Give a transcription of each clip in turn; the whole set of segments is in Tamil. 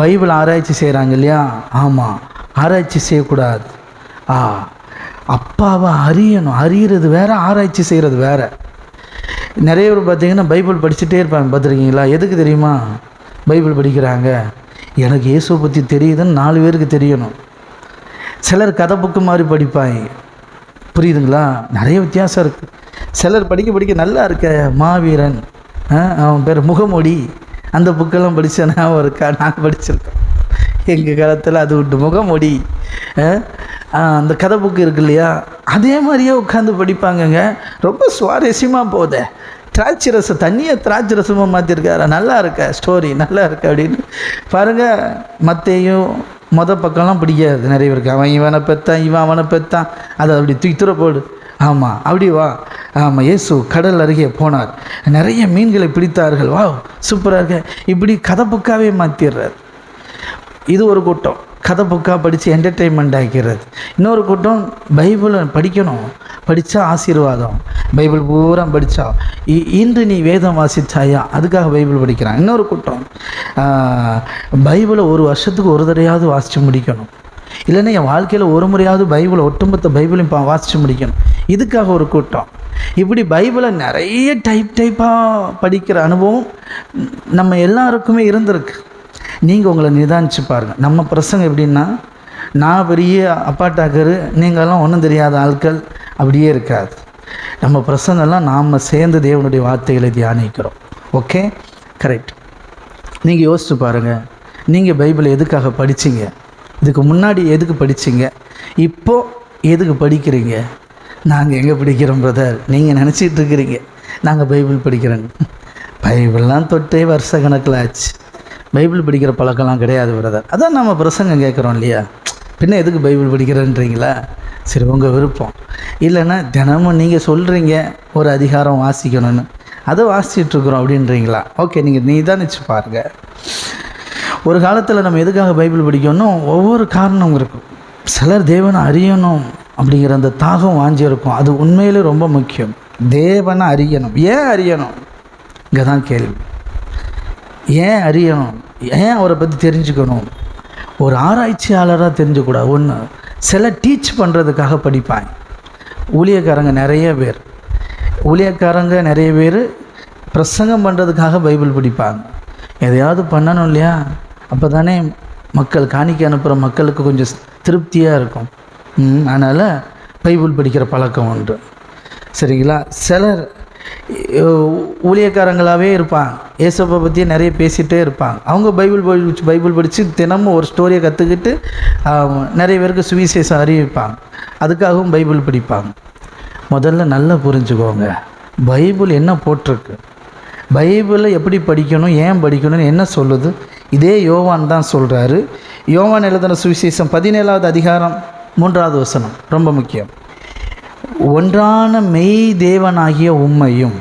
பைபிள் ஆராய்ச்சி செய்கிறாங்க இல்லையா? ஆமாம் ஆராய்ச்சி செய்யக்கூடாது. ஆ அப்பாவை அறியணும். அறியறது வேற ஆராய்ச்சி செய்கிறது வேற. நிறைய பேர் பார்த்தீங்கன்னா பைபிள் படிச்சுட்டே இருப்பாங்க பார்த்துருக்கீங்களா? எதுக்கு தெரியுமா? பைபிள் படிக்கிறாங்க. எனக்கு இயேசுவை பற்றி தெரியுதுன்னு நாலு பேருக்கு தெரியணும். சிலர் கதை புக்கு மாதிரி படிப்பாங்க. புரியுதுங்களா? நிறைய வித்தியாசம் இருக்குது சிலர் படிக்க படிக்க நல்லா இருக்க மாவீரன். அவன் பேர் முகமொழி அந்த புக்கெல்லாம் படித்தேன்னா ஒரு இருக்கா நாங்கள் படிச்சிருக்கோம் எங்கள் காலத்தில் அது விட்டு முகமொடி. அந்த கதை புக்கு இருக்கு இல்லையா? அதே மாதிரியே உட்காந்து படிப்பாங்கங்க. ரொம்ப சுவாரஸ்யமாக போதே. திராட்சை ரசம் தண்ணியை திராட்சை ரசமாக மாற்றிருக்காரு நல்லா இருக்க? ஸ்டோரி நல்லா இருக்கு அப்படின்னு. பாருங்கள் மத்தையும் மொத பக்கம்லாம் பிடிக்காது. நிறைய பேருக்கு அவன் இவனை பெத்தான் இவன் அவனை பெத்தான். அதை அப்படி தூக்கி தூர போடு. ஆமாம் அப்படி வா. ஆமாம் இயேசு கடல் அருகே போனார். நிறைய மீன்களை பிடித்தார்கள். வா சூப்பராக இருக்க. இப்படி கதை புக்காவே மாற்றிடுறார் இது ஒரு கூட்டம். கதை புக்காக படித்து என்டர்டெயின்மெண்ட் ஆக்கிறது. இன்னொரு கூட்டம் பைபிளை படிக்கணும். படித்தா ஆசீர்வாதம். பைபிள் பூரா படித்தா இன்று நீ வேதம் வாசித்தாயா அதுக்காக பைபிள் படிக்கிறான். இன்னொரு கூட்டம். பைபிளை ஒரு வருஷத்துக்கு ஒரு தடையாவது வாசித்து முடிக்கணும். இல்லைன்னா என் வாழ்க்கையில் ஒரு முறையாவது பைபிளை ஒட்டுமொத்த பைபிளையும் பா வாசித்து முடிக்கணும். இதுக்காக ஒரு கூட்டம். இப்படி பைபிளை நிறைய டைப் டைப்பாக படிக்கிற அனுபவம் நம்ம எல்லாருக்குமே இருந்திருக்கு. நீங்கள் உங்களை நிதானிச்சு பாருங்கள் நம்ம பிரசங்க எப்படின்னா நான் பெரிய அப்பாட்டாக்கரு நீங்கள்லாம் ஒன்றும் தெரியாத ஆட்கள் அப்படியே இருக்காது. நம்ம பிரசங்கெல்லாம் நாம் சேர்ந்து தேவனுடைய வார்த்தைகளை தியானிக்கிறோம். ஓகே கரெக்ட் நீங்கள் யோசிச்சு பாருங்கள் நீங்கள் பைபிளை எதுக்காக படிச்சீங்க? இதுக்கு முன்னாடி எதுக்கு படிச்சிங்க? இப்போ எதுக்கு படிக்கிறீங்க? நாங்கள் எங்கே படிக்கிறோம் பிரதர் நீங்கள் நினச்சிட்டு இருக்கிறீங்க. நாங்கள் பைபிள் படிக்கிறோங்க பைபிள்லாம் தொட்டே வருஷ கணக்கில் ஆச்சு. பைபிள் படிக்கிற பழக்கம்லாம் கிடையாது பிரதர் அதான் நம்ம பிரசங்கம் கேட்குறோம் இல்லையா? பின்ன எதுக்கு பைபிள் படிக்கிறேன்றீங்களா? சரி உங்கள் விருப்பம். இல்லைன்னா தினமும் நீங்கள் சொல்கிறீங்க ஒரு அதிகாரம் வாசிக்கணும்னு. அதை வாசிச்சிட்டுருக்குறோம் அப்படின்றீங்களா? ஓகே நீங்கள் நீ தான் நினச்சி பாருங்கள் ஒரு காலத்தில் நம்ம எதுக்காக பைபிள் படிக்கணும் ஒவ்வொரு காரணம் இருக்கும். சிலர் தேவனை அறியணும். அப்படிங்கிற அந்த தாகம் வாஞ்சி இருக்கும் அது உண்மையிலே ரொம்ப முக்கியம். தேவனை அறியணும். ஏன் அறியணும்? இங்கே தான் கேள்வி. ஏன் அறியணும்? ஏன் அவரை பற்றி தெரிஞ்சுக்கணும்? ஒரு ஆராய்ச்சியாளராக தெரிஞ்சுக்கூடாது. ஒன்று சில டீச் பண்ணுறதுக்காக படிப்பாங்க. ஊழியக்காரங்க நிறைய பேர். ஊழியக்காரங்க நிறைய பேர் பிரசங்கம் பண்ணுறதுக்காக பைபிள் படிப்பாங்க. எதையாவது பண்ணணும் இல்லையா? அப்போ தானே மக்கள் காணிக்க அனுப்புகிற மக்களுக்கு கொஞ்சம் திருப்தியாக இருக்கும். அதனால் பைபிள் படிக்கிற பழக்கம் உண்டு. சரிங்களா? சிலர் ஊழியக்காரங்களாகவே இருப்பாங்க. ஏசப்பை பற்றியே நிறைய பேசிகிட்டே இருப்பாங்க. அவங்க பைபிள் படிச்சு பைபிள் படித்து தினமும் ஒரு ஸ்டோரியை கற்றுக்கிட்டு நிறைய பேருக்கு சுவிசேஷம் அறிவிப்பாங்க. அதுக்காகவும் பைபிள் படிப்பாங்க. முதல்ல நல்லா புரிஞ்சுக்கோங்க. பைபிள் என்ன போட்டிருக்கு? பைபிளை எப்படி படிக்கணும் ஏன் படிக்கணும்னு என்ன சொல்லுது? இதே யோவான் தான் சொல்கிறாரு யோவான் எழுதின சுவிசேஷம் பதினேழாவது அதிகாரம் மூன்றாவது வசனம் ரொம்ப முக்கியம். ஒன்றான மெய் தேவனாகிய உம்மையும்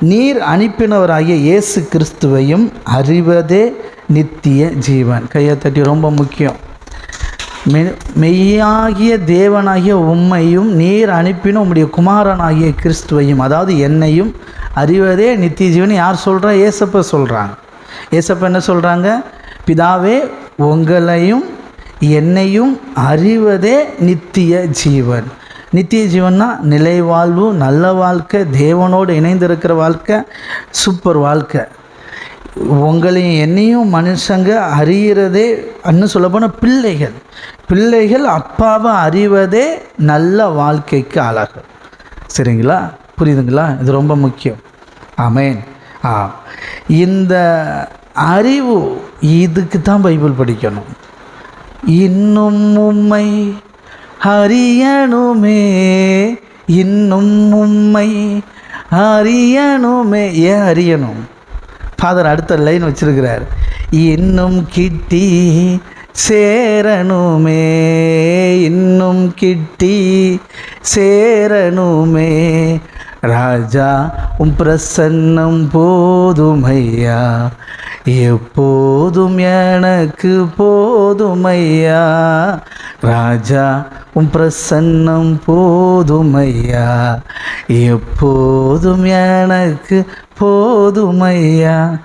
நீர் அனுப்பினவராகிய இயேசு கிறிஸ்துவையும் அறிவதே நித்திய ஜீவன். கையை தட்டி ரொம்ப முக்கியம். மெ- மெய்யாகிய தேவனாகிய உம்மையும் நீர் அனுப்பின உம்முடைய குமாரனாகிய கிறிஸ்துவையும் அதாவது என்னையும் அறிவதே நித்திய ஜீவன். யார் சொல்கிறா ஏசப்ப சொல்கிறாங்க ஏசப்ப என்ன சொல்கிறாங்க பிதாவே உங்களையும் என்னையும் அறிவதே நித்திய ஜீவன். நித்திய ஜீவன்னா நிலை வாழ்வு நல்ல வாழ்க்கை தேவனோடு இணைந்திருக்கிற வாழ்க்கை சூப்பர் வாழ்க்கை. உங்களையும் என்னையும் மனுஷங்க அறிகிறதே அன்னு சொல்லப்போனால் பிள்ளைகள். பிள்ளைகள் அப்பாவை அறிவதே நல்ல வாழ்க்கைக்கு அழகு சரிங்களா? புரியுதுங்களா? இது ரொம்ப முக்கியம். ஆமேன். ஆ. இந்த அறிவு இதுக்கு தான் பைபிள் படிக்கணும். இன்னும் உம்மை அறியணுமே இன்னும் உம்மை அறியணுமே. ஏன் அறியணும்? ஃபாதர் அடுத்த லைன் வச்சிருக்கிறார். இன்னும் கிட்டி சேரணுமே இன்னும் கிட்டி சேரணுமே. ராஜா உம் பிரசன்னம் போதுமையா? எப்போதும் எனக்கு போதுமையா? ராஜா உம் பிரசன்னம் போதுமையா? எப்போதும் எனக்கு போதுமையா?